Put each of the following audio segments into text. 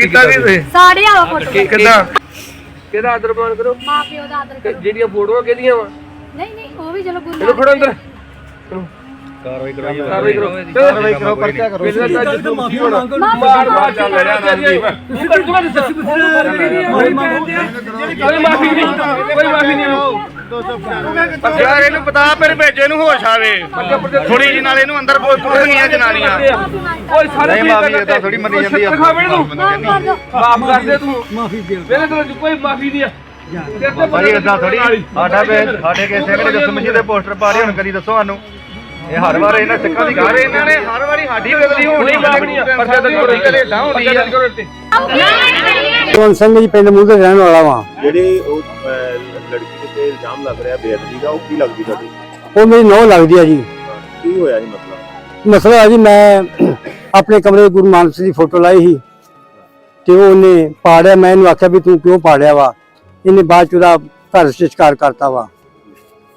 ਕੀਤਾ ਕੀ ਤੁਸੀਂ ਸਾੜਿਆ ਵਾ ਫੋਟੋ ਕੀ ਕਿਦਾਂ ਕਿਹਦਾ ਆਦਰ ਮਾਨ ਕਰੋ ਮਾਂ ਪਿਓ ਦਾ ਆਦਰ ਤੇ ਕਰੋ ਜਿਹੜੀਆਂ ਫੋਟੋਆਂ ਕਿਹਦੀਆਂ ਵਾ ਨਹੀਂ ਨਹੀਂ ਉਹ ਵੀ ਚਲੋ ਗੁਰੂ ਇਹਨੂੰ ਫੜੋ ਅੰਦਰ ਕਾਰਵਾਈ ਕਰਾਈ ਕਾਰਵਾਈ ਕਰੋ ਕਾਰਵਾਈ ਕਰੋ ਪਰਚਾ ਕਰੋ ਪਹਿਲਾਂ ਤਾਂ ਜਿੱਦੋਂ ਮਾਫੀ ਹੋਣਾ ਬਾਹਰ ਬਾਹਰ ਚੱਲ ਲੈ ਜਾ ਰਾਜਦੀਪ ਤੂੰ ਕਰ ਜੂਗਾ ਦੱਸ ਕੋਈ ਮਾਫੀ ਨਹੀਂ ਕੋਈ ਮਾਫੀ ਨਹੀਂ ਯਾਰ ਇਹਨੂੰ ਪਤਾ ਮੇਰੇ ਭੇਜੇ ਨੂੰ ਹੋਸ਼ ਆਵੇ। ਥੋੜੀ ਜਿਹੀ ਨਾਲ ਇਹਨੂੰ ਅੰਦਰ ਕੁੱਟਣੀਆਂ ਜਨਾਨੀਆਂ। ਓਏ ਸਾਰੇ ਨਹੀਂ ਮਾਫੀ ਏਦਾਂ ਥੋੜੀ ਮੰਨੀ ਜਾਂਦੀ ਆ। ਤੂੰ ਮਾਫ ਕਰ ਦੋ ਮਾਫ ਕਰ ਦੇ ਤੂੰ। ਮਾਫੀ ਦੇ ਮੇਰੇ ਕੋਲ ਕੋਈ ਮਾਫੀ ਨਹੀਂ ਆ। ਤੇ ਭਾਈ ਏਦਾਂ ਥੋੜੀ ਸਾਡਾ ਵੇ ਸਾਡੇ ਕਿਸੇ ਕਿਹੜੇ ਦੁਸ਼ਮਣੀ ਦੇ ਪੋਸਟਰ ਪਾ ਰਹੇ ਹੁਣ ਕਰੀ ਦੱਸੋ ਸਾਨੂੰ। ਇਹ ਹਰ ਵਾਰ ਇਹਨਾਂ ਸਿੱਖਾਂ ਦੀ ਗੱਲ ਇਹਨਾਂ ਨੇ ਹਰ ਵਾਰੀ ਸਾਡੀ ਬਦਲੀ ਹੋਣੀ ਮਾਫੀ ਆ। ਪਰਚਾ ਦਰਜ ਕਰੋ ਕਦੇ ਏਦਾਂ ਹੁੰਦੀ ਆ। ਕਰੋ ਇੱਥੇ ਜੋਨ ਸਿੰਘ ਜੀ ਪਿੰਡ ਮੂੰਹ ਦੇ ਰਹਿਣ ਵਾਲਾ ਵਾਂ। ਜਿਹੜੇ ਉਹ ਤੇ ਇਲਜ਼ਾਮ ਲੱਗ ਰਿਹਾ ਬੇਅਦਬੀ ਦਾ ਉਹ ਕੀ ਲੱਗਦੀ ਤੁਹਾਡੀ? ਉਹ ਮੇਰੀ ਨੌ ਲੱਗਦੀ ਆ ਜੀ। ਕੀ ਹੋਇਆ ਸੀ ਮਸਲਾ ਮਸਲਾ ਹੈ ਜੀ ਮੈਂ ਆਪਣੇ ਕਮਰੇ 'ਚ ਗੁਰੂ ਸਿੰਘ ਦੀ ਫੋਟੋ ਲਾਈ ਸੀ ਤੇ ਉਹ ਉਹਨੇ ਪਾੜਿਆ। ਮੈਂ ਇਹਨੂੰ ਆਖਿਆ ਵੀ ਤੂੰ ਕਿਉਂ ਪਾੜਿਆ ਵਾ? ਇਹਨੇ ਬਾਅਦ ਚ ਉਹਦਾ ਘਰ ਸ਼ਿਕਾਰ ਕਰਤਾ ਵਾ।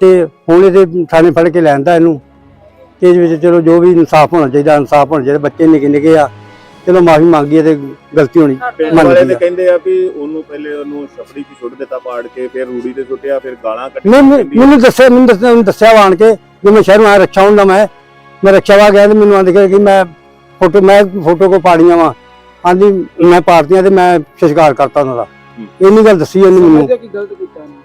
ਤੇ ਹੁਣ ਇਹਦੇ ਥਾਣੇ ਫੜ ਕੇ ਲੈਂਦਾ ਇਹਨੂੰ। ਤੇ ਇਹਦੇ ਵਿੱਚ ਚਲੋ ਜੋ ਵੀ ਇਨਸਾਫ ਹੋਣਾ ਚਾਹੀਦਾ ਇਨਸਾਫ ਹੋਣਾ ਚਾਹੀਦਾ। ਬੱਚੇ ਨਿੱਕੇ ਨਿੱਕੇ ਆ। ਚਲੋ ਮਾਫੀ ਮੰਗੀ ਹੈ ਤੇ ਗਲਤੀ ਹੋਣੀ ਪਿੰਡ ਮੰਨ ਵਾਲੇ ਗਈ ਤੇ ਆ। ਕਹਿੰਦੇ ਆ ਵੀ ਉਹਨੂੰ ਪਹਿਲੇ ਉਹਨੂੰ ਛਪੜੀ 'ਚ ਸੁੱਟ ਦਿੱਤਾ ਪਾੜ ਕੇ ਫਿਰ ਰੂੜੀ ਤੇ ਸੁੱਟਿਆ ਫਿਰ ਗਾਲਾਂ ਕੱਢੀਆਂ ਨਹੀਂ, ਮੈਨੂੰ ਦੱਸਿਆ ਮੈਨੂੰ ਦੱਸਿਆ ਮੈਨੂੰ ਦੱਸਿਆ ਵਾ ਆਣ ਕੇ ਕਿ ਮੈਂ ਸ਼ਹਿਰੋਂ ਆਇਆ ਰੱਖਿਆ ਹੁੰਦਾ ਮੈਂ। ਮੈਂ ਰੱਖਿਆ ਵਾ ਗਿਆ ਤੇ ਮੈਨੂੰ ਆਂਦੇ ਕਿ ਮੈਂ ਫੋਟੋ ਮੈਂ ਫੋਟੋ ਕੋ ਪਾੜੀਆਂ ਵਾ। ਆਂਦੀ ਮੈਂ ਪਾੜਤੀਆਂ ਤੇ ਮੈਂ ਸ਼ਿਕਾਰ ਕਰਤਾ ਉਹਨਾਂ ਦਾ। ਇੰਨੀ ਗੱਲ ਦੱਸੀ ਉਹਨੇ ਮੈਨੂੰ।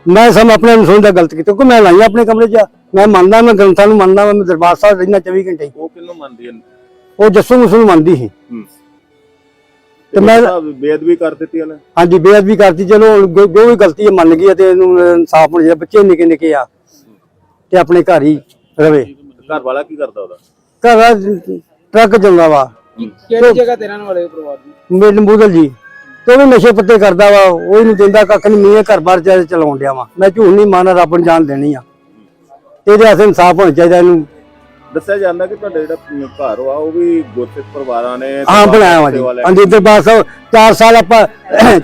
ਮੈਂ ਸਮ ਆਪਣੇ ਨੂੰ ਸਮਝਦਾ ਗਲਤ ਕੀਤਾ ਕਿਉਂਕਿ ਮੈਂ ਲਾਈ ਆਪਣੇ ਕਮਰੇ 'ਚ ਮੈਂ ਮੰਨਦਾ ਮੈਂ ਗ੍ਰੰਥਾਂ ਨੂੰ ਮੰਨਦਾ ਮੈਂ ਦਰਬਾਰ ਸਾਹਿਬ ਰਹਿਣਾ 24 ਘੰਟੇ। ਉਹ ਕਿੰਨੂੰ ਮੰਨਦੀ ਹੈ? ਉਹ ਜੱਸੂ ਮੁਸਲਮਾਨ ਮੰਨਦੀ ਸੀ। ਹੂੰ। ਤੇ ਮੈਂ ਬੇਅਦਬੀ ਕਰ ਦਿੱਤੀ ਉਹਨੇ। ਹਾਂਜੀ ਬੇਅਦਬੀ ਕਰਤੀ। ਚਲੋ ਹੁਣ ਜੋ ਜੋ ਵੀ ਗਲਤੀ ਹੈ ਮੰਨ ਗਈ ਹੈ ਤੇ ਇਹਨੂੰ ਇਨਸਾਫ ਹੋਣਾ ਚਾਹੀਦਾ। ਬੱਚੇ ਨਿੱਕੇ ਨਿੱਕੇ ਆ ਤੇ ਆਪਣੇ ਘਰ ਹੀ ਰਵੇ। ਘਰ ਵਾਲਾ ਕੀ ਕਰਦਾ ਉਹਦਾ? ਘਰ ਦਾ ਟਰੱਕ ਚੰਗਾ ਵਾ। ਕਿਹੜੀ ਜਗ੍ਹਾ ਤੇ ਰਹਿਣ ਵਾਲੇ ਪਰਿਵਾਰ ਦੀ? ਮੇਰੇ ਬੂਦਲ ਜੀ। ਤੇ ਉਹ ਨਸ਼ੇ ਪੱਤੇ ਕਰਦਾ ਵਾ। ਉਹ ਹੀ ਨਹੀਂ ਦਿੰਦਾ ਕੱਖ ਨਹੀਂ ਮੀਂਹ ਘਰ ਬਾਰ ਚ ਚਲਾਉਣ ਡਿਆ ਵਾ। ਮੈਂ ਝੂਠ ਨਹੀਂ ਮਾਨਾ ਰੱਬ ਨੂੰ ਜਾਨ ਦੇਣੀ ਆ। ਇਹਦੇ ਆਸੇ ਇਨਸਾਫ ਹੋਣਾ ਚਾਹੀਦਾ ਇਹਨੂੰ। ਦੱਸਿਆ ਜਾਂਦਾ ਕਿ ਤੁਹਾਡਾ ਜਿਹੜਾ ਘਰ ਵਾ ਉਹ ਵੀ ਗੁਰਸਿੱਖ ਪਰਿਵਾਰਾਂ ਨੇ ਹਾਂ ਬਣਾਇਆ ਵਾ ਜੀ ਹਾਂਜੀ ਦਰਬਾਰ ਸਾਹਿਬ 4 ਸਾਲ ਆਪਾਂ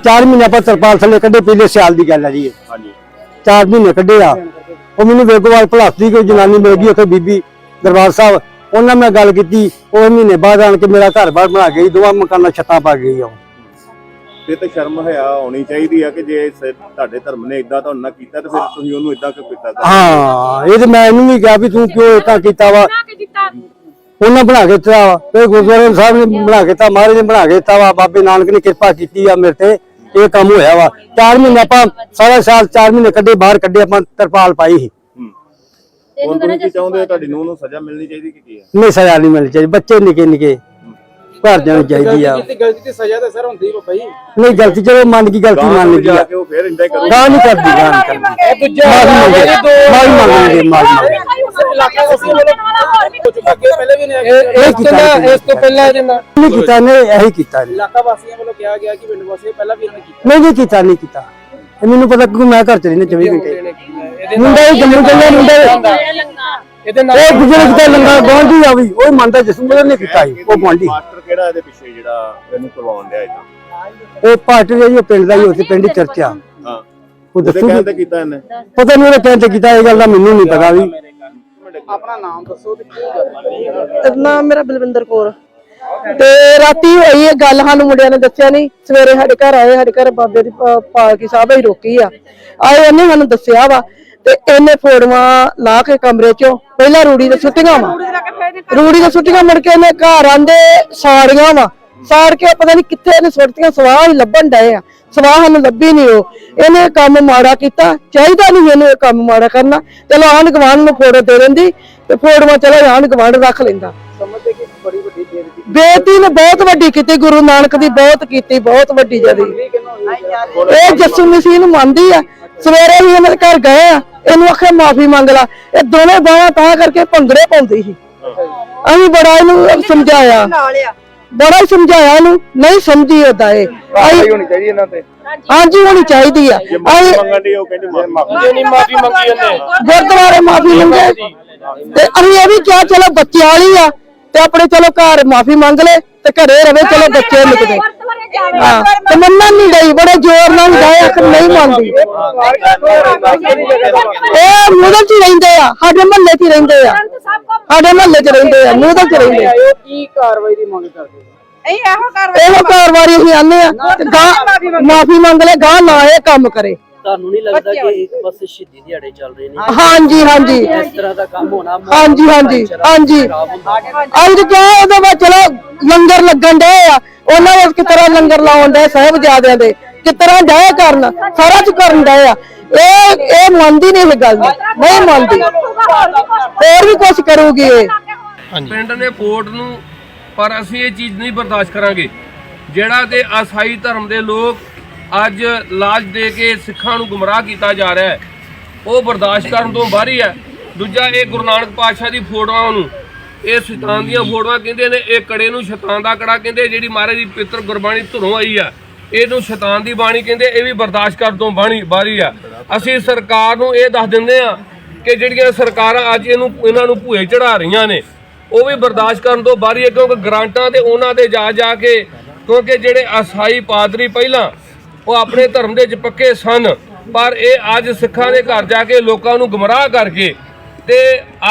4 ਮਹੀਨੇ ਆਪਾਂ ਤਰਪਾਲ ਥੱਲੇ ਕੱਢੇ ਪਿਛਲੇ ਸਿਆਲ ਦੀ ਗੱਲ ਹੈ ਜੀ। ਹਾਂਜੀ ਚਾਰ ਮਹੀਨੇ ਕੱਢੇ ਆ ਉਹ ਮੈਨੂੰ ਵੇਗੋਵਾਲ ਭਲਾਸ ਦੀ ਕੋਈ ਜਨਾਨੀ ਮਿਲ ਗਈ ਉੱਥੇ ਬੀਬੀ ਦਰਬਾਰ ਸਾਹਿਬ ਉਹਨਾਂ ਨਾਲ ਮੈਂ ਗੱਲ ਕੀਤੀ ਉਹ ਮਹੀਨੇ ਬਾਅਦ ਆਣ ਕੇ ਮੇਰਾ ਘਰ ਬਾਰ ਬਣਾ ਗਈ ਦੋਵਾਂ ਮਕਾਨਾਂ ਛੱਤਾਂ ਪਾ ਗਈ ਆ। ਤੇ ਤੇ ਸ਼ਰਮ ਹਿਆ ਹੋਣੀ ਚਾਹੀਦੀ ਆ ਕਿ ਜੇ ਸ- ਤੁਹਾਡੇ ਧਰਮ ਨੇ ਇਦਾਂ ਤੁਹਾਨੂੰ ਨਾ ਕੀਤਾ ਤੇ ਫਿਰ ਤੁਸੀਂ ਉਹਨੂੰ ਇਦਾਂ ਕਿਉਂ ਕੀਤਾ? ਹਾਂ ਇਹ ਤੇ ਮੈਂ ਇਹਨੂੰ ਵੀ ਕਿਹਾ ਵੀ ਤੂੰ ਕਿਉਂ ਇਦਾਂ ਕੀਤਾ ਵਾ? ਉਹਨਾਂ ਬਣਾ ਕੇ ਦਿੱਤਾ ਵਾ। ਇਹ ਗੁਰਦੁਆਰੇ ਸਾਹਿਬ ਨੇ ਬਣਾ ਕੇ ਦਿੱਤਾ ਮਹਾਰਾਜ ਨੇ ਬਣਾ ਕੇ ਦਿੱਤਾ ਵਾ। ਬਾਬੇ ਨਾਨਕ ਨੇ ਕਿਰਪਾ ਕੀਤੀ ਆ ਮੇਰੇ ਤੇ ਇਹ ਕੰਮ ਹੋਇਆ ਵਾ। 4 ਮਹੀਨੇ ਆਪਾਂ ਸਾਰਾ ਸਾਲ 4 ਮਹੀਨੇ ਕੱਢੇ ਬਾਹਰ ਕੱਢੇ ਆਪਾਂ ਤਰਪਾਲ ਪਾਈ ਸੀ। ਹੁਣ ਤੁਸੀਂ ਕੀ ਚਾਹੁੰਦੇ ਹੋ ਤੁਹਾਡੀ ਨੂੰਹ ਨੂੰ ਸਜ਼ਾ ਮਿਲਣੀ ਚਾਹੀਦੀ ਕਿ ਕੀ ਹੈ? ਨਹੀਂ ਸਜ਼ਾ ਨਹੀਂ ਮਿਲਣੀ ਚਾਹੀਦੀ ਬੱਚੇ ਨਿੱਕੇ ਨਿੱਕੇ ਘਰ ਜਾਣੀ ਚਾਹੀਦੀ ਆ। ਗਲਤੀ ਗਲਤੀ ਤੇ ਸਜ਼ਾ ਤਾਂ ਸਰ ਹੁੰਦੀ ਜੀ ਨਹੀਂ ਗਲਤੀ ਚਲੋ ਮੰਨ ਗਈ ਗਲਤੀ ਮੰਨ ਗਈ ਆ। ਕੇ ਉਹ ਫਿਰ ਇੰਦਾ ਗਾਂ ਨਹੀਂ ਕਰਦੀ ਗਾਂ ਨਹੀਂ ਕਰਦੀ। ਇਹ ਦੂਜਾ ਮਾਫੀ ਮੰਗਦੇ ਮਾਫੀ ਇਲਾਕਾ ਵਾਸੀ ਵੱਲੋਂ ਹੋ ਚੁੱਕਾ ਕਿ ਪਹਿਲੇ ਵੀ ਨੇ ਇਹ ਕੀਤਾ ਇਸ ਤੋਂ ਪਹਿਲਾਂ ਜਿੰਨਾ ਨਹੀਂ ਕੀਤਾ ਨੇ ਇਹੀ ਕੀਤਾ ਨੇ। ਇਲਾਕਾ ਵਾਸੀਆਂ ਵੱਲੋਂ ਕਿਹਾ ਗਿਆ ਕਿ ਪਿੰਡ ਵਾਸੀਆਂ ਪਹਿਲਾਂ ਵੀ ਇਹਨੇ ਕੀਤਾ। ਨਹੀਂ ਨਹੀਂ ਕੀਤਾ ਨਹੀਂ ਕੀਤਾ। ਇਹ ਮੈਨੂੰ ਪਤਾ ਕਿ ਮੈਂ ਘਰ ਚ ਰਹਿਣਾ 24 ਘੰਟੇ। ਕੀਤਾ ਮੁੰਡਾ ਹੀ ਜੰਮੂ ਚੱਲਿਆ ਮੁੰਡਾ ਇਹਦੇ ਨਾਲ ਉਹ ਗੁਜਰ ਕਿਤਾ ਲੰਗਾ ਗਵਾਂਢੀ ਆ ਵੀ ਉਹ ਮੰਨਦਾ ਜਸੂ ਨੇ ਕੀਤਾ ਸੀ ਉਹ ਗਵਾਂਢੀ ਮਾਸਟਰ ਕਿਹੜਾ ਇਹਦੇ ਪਿੱਛੇ ਜਿਹੜਾ ਇਹਨੂੰ ਕਰਵਾਉਣ ਡਿਆ ਇਦਾਂ? ਉਹ ਪਾਰਟੀ ਦੇ ਪਿੰਡ ਦਾ ਹੀ ਉੱਥੇ ਪਿੰਡ ਦੀ ਚਰਚਾ। ਹਾਂ। ਉਹ ਦੱਸੂ ਕਹਿੰਦੇ ਕੀਤਾ ਇਹਨੇ? ਪਤਾ ਨਹੀਂ ਉਹਨੇ ਪਿੰਡ ਤੇ ਕੀਤਾ ਇਹ ਗੱਲ ਦਾ ਮੈਨੂੰ ਨਹੀਂ ਪਤਾ ਵੀ। ਆਪਣਾ ਨਾਮ ਦੱਸੋ ਤੇ ਕੀ ਗੱਲ ਨਾਮ ਮੇਰਾ ਬਲਵਿੰਦਰ ਕੌਰ ਤੇ ਰਾਤੀ ਹੋਈ ਇਹ ਗੱਲ ਸਾਨੂੰ ਮੁੰਡਿਆਂ ਨੇ ਦੱਸਿਆ ਨਹੀਂ। ਸਵੇਰੇ ਸਾਡੇ ਘਰ ਆਏ ਸਾਡੇ ਘਰ ਬਾਬੇ ਦੀ ਪਾਲਕੀ ਸਾਹਿਬ ਹੀ ਰੋਕੀ ਆ। ਆਏ ਉਹਨੇ ਸਾਨੂੰ ਦੱਸਿਆ ਵਾ ਤੇ ਇਹਨੇ ਫੋੜਵਾ ਲਾ ਕੇ ਕਮਰੇ ਚੋਂ ਪਹਿਲਾਂ ਰੂੜੀ ਦੇ ਸੁੱਟੀਆਂ ਵਾ। ਰੂੜੀ ਦੇ ਸੁੱਟੀਆਂ ਮੁੜ ਕੇ ਇਹਨੇ ਘਰ ਆਂਦੇ ਸਾੜੀਆਂ ਵਾ। ਸਾੜ ਕੇ ਪਤਾ ਨਹੀਂ ਕਿੱਥੇ ਇਹਨੇ ਸੁੱਟੀਆਂ ਸਵਾਹ ਹੀ ਲੱਭਣ ਡਏ ਆ। ਸਵਾਹ ਸਾਨੂੰ ਲੱਭੀ ਨਹੀਂ ਉਹ। ਇਹਨੇ ਇਹ ਕੰਮ ਮਾੜਾ ਕੀਤਾ ਚਾਹੀਦਾ ਨਹੀਂ ਇਹਨੂੰ ਇਹ ਕੰਮ ਮਾੜਾ ਕਰਨਾ। ਚਲੋ ਆਂਢ ਗੁਆਂਢ ਨੂੰ ਫੋੜੋ ਦੇ ਦਿੰਦੀ ਤੇ ਫੋੜਵਾ ਚਲੋ ਆਂਢ ਗੁਆਂਢ ਰੱਖ ਲੈਂਦਾ। ਸਮਝਦੇ ਕਿ ਬੜੀ ਵੱਡੀ ਬੇਇੱਜ਼ਤੀ ਬੇਟੀ ਨੇ ਬਹੁਤ ਵੱਡੀ ਕੀਤੀ ਗੁਰੂ ਨਾਨਕ ਦੀ ਬਹੁਤ ਕੀਤੀ ਬਹੁਤ ਵੱਡੀ ਜਦੀ ਇਹ ਜੱਸੂ ਮਸੀਹ ਨੂੰ ਮੰਨਦੀ ਆ। ਸਵੇਰੇ ਹੀ ਇਹਨਾਂ ਦੇ ਘਰ ਗਏ ਆ ਇਹਨੂੰ ਆਖਿਆ ਮਾਫੀ ਮੰਗ ਲਾ। ਇਹ ਦੋਵੇਂ ਬਾਹਾਂ ਤਾਂ ਕਰਕੇ ਭੰਗੜੇ ਪਾਉਂਦੀ ਸੀ। ਅਸੀਂ ਬੜਾ ਇਹਨੂੰ ਸਮਝਾਇਆ। ਬੜਾ ਹੀ ਸਮਝਾਇਆ ਇਹਨੂੰ ਨਹੀਂ ਸਮਝੀ ਉਹਦਾ ਇਹ। ਅਸੀਂ- ਹੋਣੀ ਚਾਹੀਦੀ ਇਹਨਾਂ ਤੇ। ਹਾਂਜੀ ਹੋਣੀ ਚਾਹੀਦੀ ਆ। ਮੰਗਣ ਦੀ ਉਹ ਕਹਿੰਦੇ ਮਾਫੀ ਮੰਗੀ। ਇਹਨੇ ਗੁਰਦੁਆਰੇ ਮਾਫੀ ਮੰਗੇ। ਤੇ ਅਸੀਂ ਇਹ ਵੀ ਕਿਹਾ ਚਲੋ ਬੱਚੇ ਵਾਲੀ ਆ। ਤੇ ਆਪਣੇ ਚਲੋ ਘਰ ਮਾਫੀ ਮੰਗ ਲੈ ਤੇ ਘਰੇ ਰਵੇ ਚਲੋ ਬੱਚੇ ਨਿਕਦੇ ਹਾਂ ਤੇ ਮੰਨਣ ਨਹੀਂ ਗਈ ਬੜੇ ਜ਼ੋਰ ਨਾਲ ਗਏ ਆਖ ਨਹੀਂ ਮੰਨਦੀ ਇਹ ਮੂਦਲ ਚ ਹੀ ਰਹਿੰਦੇ ਆ ਸਾਡੇ ਮਹੱਲੇ ਚ ਹੀ ਰਹਿੰਦੇ ਆ ਸਾਡੇ ਮਹੱਲੇ ਚ ਰਹਿੰਦੇ ਆ ਮੂਦਲ ਚ ਰਹਿੰਦੇ ਆ ਕੀ ਕਾਰਵਾਈ ਦੀ ਮੰਗ ਕਰਦੇ ਇਹੋ ਕਰ ਇਹੋ ਕਾਰਵਾਈ ਅਸੀਂ ਆਨੇ ਆ ਮਾਫੀ ਮੰਗ ਲੈ ਗਾਂ ਨਾ ਇਹ ਕੰਮ ਕਰੇ ਤੁਹਾਨੂੰ ਨਹੀਂ ਲੱਗਦਾ ਕਿ ਇੱਕ ਪਾਸੇ ਸ਼ਹੀਦੀ ਦਿਹਾੜੇ ਚੱਲ ਰਹੇ ਨੇ? ਹਾਂਜੀ ਹਾਂਜੀ। ਇਸ ਤਰ੍ਹਾਂ ਦਾ ਕੰਮ ਹੋਣਾ ਹਾਂਜੀ ਹਾਂਜੀ ਹਾਂਜੀ। ਅੱਜ ਕਿਹਾ ਉਹਦੇ ਵਿੱਚ ਚਲੋ ਲੰਗਰ ਲੱਗਣ ਡਏ ਆ। ਉਹਨਾਂ ਵਿੱਚ ਕਿਸ ਤਰ੍ਹਾਂ ਲੰਗਰ ਲਾਉਣ ਡਏ ਸਾਹਿਬਜ਼ਾਦਿਆਂ ਦੇ? ਕਿਸ ਤਰ੍ਹਾਂ ਡਏ ਕਰਨ? ਸਾਰਾ ਚ ਕਰਨ ਡਏ ਆ। ਇਹ ਇਹ ਮੰਨਦੀ ਨਹੀਂ ਇਹ ਗੱਲ ਨਹੀਂ ਮੰਨਦੀ। ਹੋਰ ਵੀ ਕੁਝ ਕਰੂਗੀ ਇਹ। ਪਿੰਡ ਨੇ ਵੋਟ ਨੂੰ ਪਰ ਅਸੀਂ ਇਹ ਚੀਜ਼ ਨਹੀਂ ਬਰਦਾਸ਼ਤ ਕਰਾਂਗੇ। ਜਿਹੜਾ ਕਿ ਆਸਾਈ ਧਰਮ ਦੇ ਲੋਕ ਅੱਜ ਲਾਜ ਦੇ ਕੇ ਸਿੱਖਾਂ ਨੂੰ ਗੁੰਮਰਾਹ ਕੀਤਾ ਜਾ ਰਿਹਾ ਹੈ। ਉਹ ਬਰਦਾਸ਼ਤ ਕਰਨ ਤੋਂ ਬਾਹਰੀ ਹੈ ਦੂਜਾ ਇਹ ਗੁਰੂ ਨਾਨਕ ਪਾਤਸ਼ਾਹ ਦੀ ਫੋਟੋਆਂ ਨੂੰ, ਇਹ ਸ਼ੈਤਾਨ ਦੀਆਂ ਫੋਟੋਆਂ ਕਹਿੰਦੇ ਨੇ, ਇਹ ਕੜੇ ਨੂੰ ਸ਼ੈਤਾਨ ਦਾ ਕੜਾ ਕਹਿੰਦੇ, ਜਿਹੜੀ ਮਹਾਰਾਜ ਦੀ ਪਿੱਤਰ ਗੁਰਬਾਣੀ ਧੁਰੋਂ ਆਈ ਆ, ਇਹਨੂੰ ਸ਼ੈਤਾਨ ਦੀ ਬਾਣੀ ਕਹਿੰਦੇ, ਇਹ ਵੀ ਬਰਦਾਸ਼ਤ ਕਰਨ ਤੋਂ ਬਾਣੀ ਬਾਹਰੀ ਆ। ਅਸੀਂ ਸਰਕਾਰ ਨੂੰ ਇਹ ਦੱਸ ਦਿੰਦੇ ਆ ਕਿ ਜਿਹੜੀਆਂ ਸਰਕਾਰਾਂ ਅੱਜ ਇਹਨੂੰ ਇਹਨਾਂ ਨੂੰ ਭੂਏ ਚੜਾ ਰਹੀਆਂ ਨੇ, ਉਹ ਵੀ ਬਰਦਾਸ਼ਤ ਕਰਨ ਤੋਂ ਬਾਹਰੀ ਹੈ ਕਿਉਂਕਿ ਗ੍ਰਾਂਟਾਂ ਤੇ ਉਹਨਾਂ ਦੇ ਜਾ ਜਾ ਕੇ, ਕਿਉਂਕਿ ਜਿਹੜੇ ਅਸਾਈ ਪਾਦਰੀ ਪਹਿਲਾਂ ਉਹ ਆਪਣੇ ਧਰਮ ਦੇ ਵਿੱਚ ਪੱਕੇ ਸਨ। ਪਰ ਇਹ ਅੱਜ ਸਿੱਖਾਂ ਦੇ ਘਰ ਜਾ ਕੇ ਲੋਕਾਂ ਨੂੰ ਗੁੰਮਰਾਹ ਕਰਕੇ ਤੇ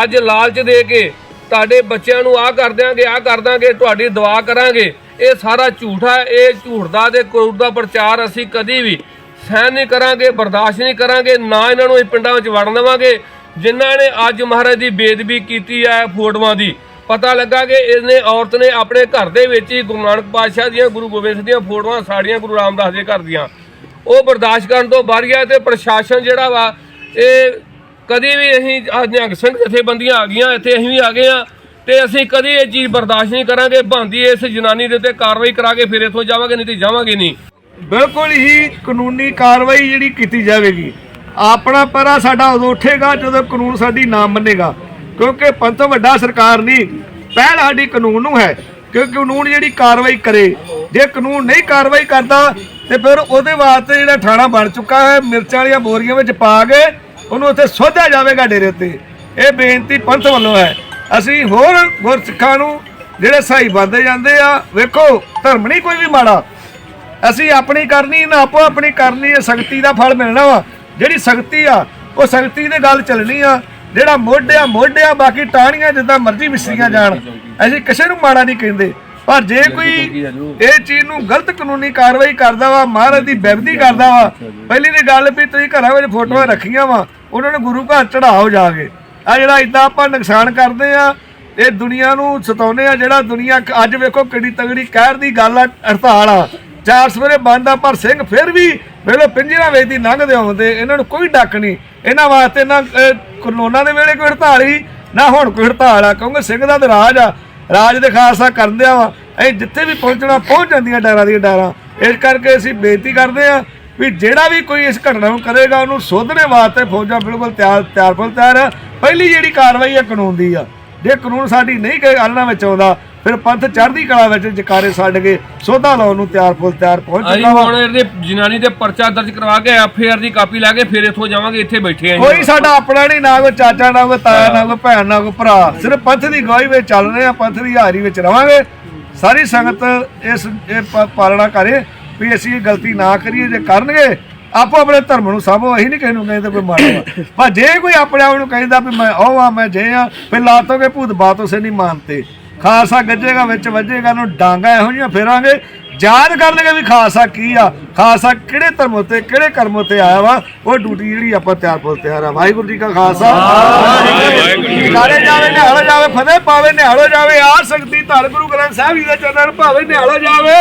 ਅੱਜ ਲਾਲਚ ਦੇ ਕੇ ਤੁਹਾਡੇ ਬੱਚਿਆਂ ਨੂੰ ਆਹ ਕਰ ਦਿਆਂਗੇ, ਆਹ ਕਰ ਦਾਂਗੇ ਤੁਹਾਡੀ ਦੁਆ ਕਰਾਂਗੇ। ਇਹ ਸਾਰਾ ਝੂਠ ਹੈ, ਇਹ ਝੂਠ ਦਾ ਤੇ ਕਰੂਰ ਦਾ ਪ੍ਰਚਾਰ ਅਸੀਂ ਕਦੀ ਵੀ ਸਹਿਣ ਨਹੀਂ ਕਰਾਂਗੇ, ਬਰਦਾਸ਼ਤ ਨਹੀਂ ਕਰਾਂਗੇ, ਨਾ ਇਹਨਾਂ ਨੂੰ ਇਹ ਪਿੰਡਾਂ ਵਿੱਚ ਵੜਨ ਦੇਵਾਂਗੇ। ਜਿਨ੍ਹਾਂ ਨੇ ਅੱਜ ਮਹਾਰਾਜ ਦੀ ਬੇਦਬੀ ਕੀਤੀ ਹੈ ਫੋਟੋਆਂ ਦੀ ਪਤਾ ਲੱਗਾ ਕਿ ਇਹਨੇ ਔਰਤ ਨੇ ਆਪਣੇ ਘਰ ਦੇ ਵਿੱਚ ਹੀ ਗੁਰੂ ਨਾਨਕ ਪਾਤਸ਼ਾਹ ਦੀਆਂ, ਗੁਰੂ ਗੋਬਿੰਦ ਸਿੰਘ ਦੀਆਂ ਫੋਟੋਆਂ ਸਾੜੀਆਂ, ਗੁਰੂ ਰਾਮਦਾਸ ਦੇ ਘਰ ਦੀਆਂ। ਉਹ ਬਰਦਾਸ਼ਤ ਕਰਨ ਤੋਂ ਬਾਹਰ ਗਿਆ ਤੇ ਪ੍ਰਸ਼ਾਸਨ ਜਿਹੜਾ ਵਾ, ਇਹ ਕਦੀ ਵੀ ਅਸੀਂ ਅੱਜ ਨਿਹੰਗ ਸਿੰਘ ਜਥੇਬੰਦੀਆਂ ਆ ਗਈਆਂ, ਇੱਥੇ ਅਸੀਂ ਵੀ ਆ ਗਏ ਆ ਤੇ ਅਸੀਂ ਕਦੀ ਇਹ ਚੀਜ਼ ਬਰਦਾਸ਼ਤ ਨਹੀਂ ਕਰਾਂਗੇ ਬੰਦੀ ਇਸ ਜਨਾਨੀ ਦੇ ਉੱਤੇ ਕਾਰਵਾਈ ਕਰਾ ਕੇ ਫਿਰ ਇੱਥੋਂ ਜਾਵਾਂਗੇ, ਨਹੀਂ ਤੇ ਜਾਵਾਂਗੇ ਨਹੀਂ। ਬਿਲਕੁਲ ਹੀ ਕਾਨੂੰਨੀ ਕਾਰਵਾਈ ਜਿਹੜੀ ਕੀਤੀ ਜਾਵੇਗੀ। ਆਪਣਾ ਪਰਾ ਸਾਡਾ ਉਦੋਂ ਉੱਠੇਗਾ ਜਦੋਂ ਕਾਨੂੰਨ ਸਾਡੀ ਨਾ ਮੰਨੇਗਾ। ਕਿਉਂਕਿ ਪੰਥ ਵੱਡਾ ਸਰਕਾਰ ਨਹੀਂ, ਪਹਿਲ ਸਾਡੀ ਕਾਨੂੰਨ ਨੂੰ ਹੈ ਕਿ ਕਾਨੂੰਨ ਜਿਹੜੀ ਕਾਰਵਾਈ ਕਰੇ, ਜੇ ਕਾਨੂੰਨ ਨਹੀਂ ਕਾਰਵਾਈ ਕਰਦਾ, ਤੇ ਫਿਰ ਉਹਦੇ ਵਾਸਤੇ ਜਿਹੜਾ ਥਾਣਾ ਬਣ ਚੁੱਕਾ ਹੈ, ਮਿਰਚਾਂ ਵਾਲੀਆਂ ਬੋਰੀਆਂ ਵਿੱਚ ਪਾ ਕੇ ਉਹਨੂੰ ਉੱਥੇ ਸੋਧਿਆ ਜਾਵੇਗਾ ਡੇਰੇ ਉੱਤੇ ਇਹ ਬੇਨਤੀ ਪੰਥ ਵੱਲੋਂ ਹੈ। ਅਸੀਂ ਹੋਰ ਗੁਰਸਿੱਖਾਂ ਨੂੰ ਜਿਹੜੇ ਸਹੀ ਬੰਦੇ ਜਾਂਦੇ ਆ, ਵੇਖੋ, ਧਰਮ ਨਹੀਂ ਕੋਈ ਵੀ ਮਾੜਾ। ਅਸੀਂ ਆਪਣੀ ਕਰਨੀ ਨਾ, ਆਪੋ ਆਪਣੀ ਕਰਨੀ ਹੈ ਸ਼ਕਤੀ ਦਾ ਫਲ ਮਿਲਣਾ ਵਾ। ਜਿਹੜੀ ਸ਼ਕਤੀ ਆ, ਉਹ ਸ਼ਕਤੀ ਦੇ ਗੱਲ ਚੱਲਣੀ ਆ। ਜਿਹੜਾ ਮੋਢਿਆ ਮੋਢਿਆ ਬਾਕੀ ਟਾਹਣੀਆਂ ਜਿੱਦਾਂ ਮਰਜ਼ੀ ਵਿਸਰੀਆਂ ਜਾਣ ਅਸੀਂ ਕਿਸੇ ਨੂੰ ਮਾੜਾ ਨਹੀਂ ਕਹਿੰਦੇ। ਪਰ ਜੇ ਕੋਈ ਇਹ ਚੀਜ਼ ਨੂੰ ਗਲਤ ਕਾਨੂੰਨੀ ਕਾਰਵਾਈ ਕਰਦਾ ਵਾ ਮਹਾਰਾਜ ਦੀ ਬੇਬਦੀ ਕਰਦਾ ਵਾ ਪਹਿਲੀ ਦੀ ਗੱਲ ਵੀ ਤੁਸੀਂ ਘਰਾਂ ਵਿੱਚ ਫੋਟੋਆਂ ਰੱਖੀਆਂ ਵਾ ਉਹਨਾਂ ਨੂੰ ਗੁਰੂ ਘਰ ਚੜਾਓ ਜਾ ਕੇ ਆ ਜਿਹੜਾ ਇਦਾਂ ਆਪਾਂ ਨੁਕਸਾਨ ਕਰਦੇ ਆ ਇਹ ਦੁਨੀਆ ਨੂੰ ਸਤਾਉਨੇ ਆ ਜਿਹੜਾ ਦੁਨੀਆ ਅੱਜ ਵੇਖੋ ਕਿੱਡੀ ਤਗੜੀ ਕਹਿਰ ਦੀ ਗੱਲ ਆ ਹੜਤਾਲ ਆ। ਚਾਰ ਸਵੇਰੇ ਬੰਦ ਆ ਪਰ ਸਿੰਘ ਫਿਰ ਵੀ ਵੇਲੋ ਪਿੰਜਰਾ ਵੇਚਦੀ ਲੰਘਦੇ ਆਉਂਦੇ ਇਹਨਾਂ ਨੂੰ ਕੋਈ ਡੱਕ ਨਹੀਂ। ਇਹਨਾਂ ਵਾਸਤੇ ਨਾ ਕਰੋਨਾ ਦੇ ਵੇਲੇ ਕੋਈ ਹੜਤਾਲ ਹੀ ਨਾ ਹੁਣ ਕੋਈ ਹੜਤਾਲ ਆ, ਕਿਉਂਕਿ ਸਿੰਘ ਦਾ ਤਾਂ ਰਾਜ ਆ। ਰਾਜ ਦੇ ਖਾਲਸਾ ਕਰਦਿਆ ਵਾ। ਅਸੀਂ ਜਿੱਥੇ ਵੀ ਪਹੁੰਚਣਾ, ਪਹੁੰਚ ਜਾਂਦੀਆਂ ਡਾਰਾਂ ਦੀਆਂ ਡਾਰਾਂ। ਇਸ ਕਰਕੇ ਅਸੀਂ ਬੇਨਤੀ ਕਰਦੇ ਆ ਵੀ ਜਿਹੜਾ ਵੀ ਕੋਈ ਇਸ ਘਟਨਾ ਨੂੰ ਕਰੇਗਾ, ਉਹਨੂੰ ਸੋਧਣੇ ਵਾਸਤੇ ਫੌਜਾਂ ਬਿਲਕੁਲ ਤਿਆਰ ਤਿਆਰ ਫੁੱਲ ਤਿਆਰ ਆ। ਪਹਿਲੀ ਜਿਹੜੀ ਕਾਰਵਾਈ ਹੈ ਕਾਨੂੰਨ ਦੀ ਆ। ਜੇ ਕਾਨੂੰਨ ਸਾਡੀ ਨਹੀਂ ਕੋਈ ਹੱਲਣਾ ਵਿੱਚ ਆਉਂਦਾ ਫਿਰ ਪੰਥ ਚੜ੍ਹਦੀ ਕਲਾ ਵਿੱਚ ਜਕਾਰੇ ਛੱਡ ਕੇ ਸੋਧਾ ਲਾਉਣ ਨੂੰ ਤਿਆਰ ਫੁੱਲ ਤਿਆਰ ਪਹੁੰਚ ਅਸੀਂ ਚੁੱਕਾ ਵਾ। ਹੁਣ ਇਹਦੇ ਜਨਾਨੀ ਦੇ ਪਰਚਾ ਦਰਜ ਕਰਵਾ ਕੇ ਐਫਆਈਆਰ ਦੀ ਕਾਪੀ ਲਾ ਕੇ ਫਿਰ ਇੱਥੋਂ ਜਾਵਾਂਗੇ ਇੱਥੇ ਬੈਠੇ ਆਂ ਕੋਈ ਸਾਡਾ ਆਪਣਾ ਨਹੀਂ ਨਾ ਕੋਈ ਚਾਚਾ ਨਾ ਕੋਈ ਤਾਇਆ ਨਾ ਕੋਈ ਭੈਣ ਨਾ ਕੋਈ ਭਰਾ। ਸਿਰਫ ਪੰਥ ਦੀ ਗਵਾਹੀ ਵਿੱਚ ਚੱਲ ਰਹੇ ਆ ਪੰਥ ਦੀ ਹਾਜ਼ਰੀ ਵਿੱਚ ਰਵਾਂਗੇ। ਸਾਰੀ ਸੰਗਤ ਇਸ ਇਹ ਪ- ਪਾਲਣਾ ਕਰੇ ਵੀ ਅਸੀਂ ਇਹ ਗਲਤੀ ਨਾ ਕਰੀਏ ਜੇ ਕਰਨਗੇ ਆਪੋ ਆਪਣੇ ਧਰਮ ਨੂੰ ਸਾਭੋ ਅਸੀਂ ਨਹੀਂ ਕਿਸੇ ਨੂੰ ਕਹਿੰਦੇ ਕੋਈ ਮਾੜਾ ਵਾ। ਪਰ ਜੇ ਕੋਈ ਆਪਣੇ ਆਪ ਨੂੰ ਕਹਿੰਦਾ ਵੀ ਮੈਂ ਉਹ ਆ ਮੈਂ ਜੇ ਆ ਫਿਰ ਲਾਤੋਗੇ ਭੂਤ ਬਾਤ ਉਸੇ ਨਹੀਂ ਮੰਨਤੇ। ਖਾਲਸਾ ਗੱਜੇਗਾ ਵਿੱਚ ਵੱਜੇਗਾ ਨੂੰ ਡਾਂਗਾ ਇਹੋ ਜਿਹੀਆਂ ਫੇਰਾਂਗੇ। ਯਾਦ ਕਰ ਲਗੇ ਵੀ ਖਾਲਸਾ ਕੀ ਆ ਖਾਲਸਾ ਕਿਹੜੇ ਧਰਮ ਉਤੇ ਕਿਹੜੇ ਕਰਮ ਉਤੇ ਆਇਆ ਵਾ ਉਹ ਡਿਊਟੀ ਜਿਹੜੀ ਆਪਾਂ ਤਿਆਰ ਫੁੱਲ ਤਿਆਰ ਆ। ਵਾਹਿਗੁਰੂ ਜੀ ਕਾ ਖਾਲਸਾ। ਸਾਰੇ ਜਾਵੇ ਨਿਹਾਲੋ ਜਾਵੇ ਫਤਿਹ ਪਾਵੇ ਨਿਹਾਲੋ ਜਾਵੇ ਆ ਸਕਦੀ ਧੰਨ ਗੁਰੂ ਗ੍ਰੰਥ ਸਾਹਿਬ ਜੀ ਦੇ ਚਰਨਾਂ ਨੂੰ ਭਾਵੇ ਨਿਹਾਲੋ ਜਾਵੇ।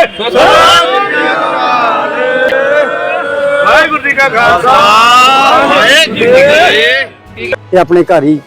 ਵਾਹਿਗੁਰੂ ਜੀ ਕਾ ਖਾਲਸਾ। ਵਾਹਿਗੁਰੂ ਜੀ ਕੀ ਫਤਿਹ। ਇਹ ਆਪਣੇ ਘਰ ਹੀ